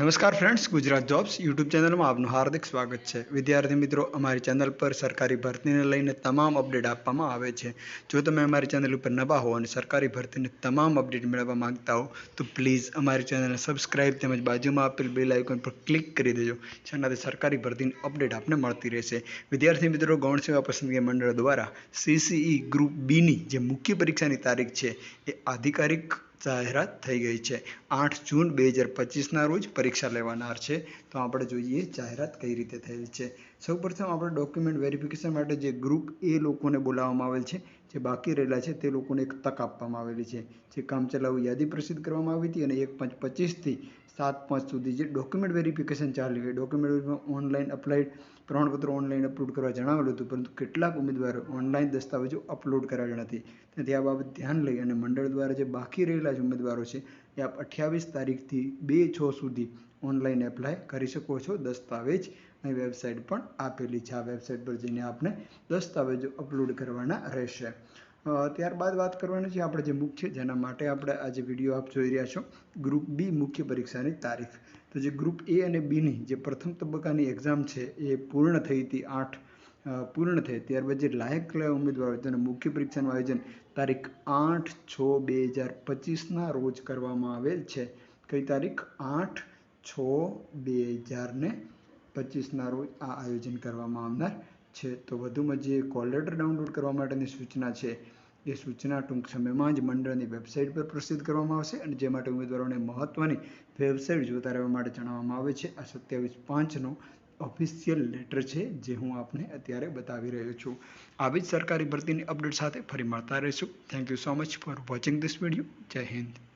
નમસ્કાર friends Gujarat jobs YouTube ચેનલમાં આપનું હાર્દિક સ્વાગત છે. વિદ્યાર્થી મિત્રો, અમારી ચેનલ પર સરકારી ભરતીને લઈને તમામ અપડેટ આપવામાં આવે છે. જો તમે અમારી ચેનલ ઉપર નવા હો અને સરકારી ભરતીની તમામ અપડેટ મેળવવા માંગતા હો, તો પ્લીઝ અમારી ચેનલને સબસ્ક્રાઇબ તેમજ બાજુમાં આપેલ બેલ આઇકોન પર ક્લિક કરી દેજો, જેનાથી સરકારી ભરતીની અપડેટ આપને મળતી રહેશે. વિદ્યાર્થી મિત્રો, ગૌણ સેવા પસંદગી મંડળ દ્વારા સીસીઈ ગ્રુપ બીની જે મુખ્ય પરીક્ષાની તારીખ છે, એ આધિકારિક જાહેરાત થઈ ગઈ છે. આઠ જૂન બે હજાર પચીસના રોજ પરીક્ષા લેવાનાર છે. તો આપણે જોઈએ જાહેરાત કઈ રીતે થયેલ છે. સૌપ્રથમ આપણે ડોક્યુમેન્ટ વેરિફિકેશન માટે જે ગ્રુપ એ લોકોને બોલાવવામાં આવેલ છે, જે બાકી રહેલા છે, તે લોકોને એક તક આપવામાં આવેલી છે. જે કામચલાઉ યાદી પ્રસિદ્ધ કરવામાં આવી હતી અને એક પાંચ પચીસથી સાત પાંચ સુધી જે ડોક્યુમેન્ટ વેરિફિકેશન ચાલ્યું એ ડોક્યુમેન્ટ ઓનલાઈન અપ્લાઈડ પ્રમાણપત્ર ઓનલાઈન અપલોડ કરવા જણાવેલું હતું, પરંતુ કેટલાક ઉમેદવારો ઓનલાઈન દસ્તાવેજો અપલોડ કરાવ્યા નથી. તેથી આ બાબત ધ્યાન લઈ અને મંડળ દ્વારા જે બાકી રહેલા જે ઉમેદવારો છે એ આપ અઠ્યાવીસ તારીખથી બે છ સુધી ઓનલાઈન એપ્લાય કરી શકો છો. દસ્તાવેજ અહીં વેબસાઇટ પણ આપેલી છે. આ વેબસાઇટ પર જઈને આપને દસ્તાવેજો અપલોડ કરવાના રહેશે. ત્યારબાદ વાત કરવાની છે આપણે જે મુખ્ય જેના માટે આપણે આજે વીડિયો આપ જોઈ રહ્યા છો ગ્રુપ બી મુખ્ય પરીક્ષાની તારીખ. તો જે ગ્રુપ એ અને બીની જે પ્રથમ તબક્કાની એક્ઝામ છે એ પૂર્ણ થઈ હતી આઠ પૂર્ણ થઈ ત્યારબાદ જે લાયક ઉમેદવારો તેના મુખ્ય પરીક્ષાનું આયોજન તારીખ આઠ છ બે હજાર પચીસના રોજ કરવામાં આવેલ છે. કઈ તારીખ? આઠ છ બે હજારને પચીસના રોજ આ આયોજન કરવામાં આવનાર છે. તો વધુમાં જે કોલ લેટર ડાઉનલોડ કરવા માટેની સૂચના છે, એ સૂચના ટૂંક સમયમાં જ મંડળની વેબસાઇટ પર પ્રસિદ્ધ કરવામાં આવશે અને જે માટે ઉમેદવારોને મહત્ત્વની વેબસાઇટ જોતા રહેવા માટે જણાવવામાં આવે છે. આ સત્યાવીસ પાંચનો ઓફિશિયલ લેટર છે જે હું આપને અત્યારે બતાવી રહ્યો છું. આવી જ સરકારી ભરતીની અપડેટ સાથે ફરી મળતા રહીશું. Thank you so much for watching this video જય હિન્દ.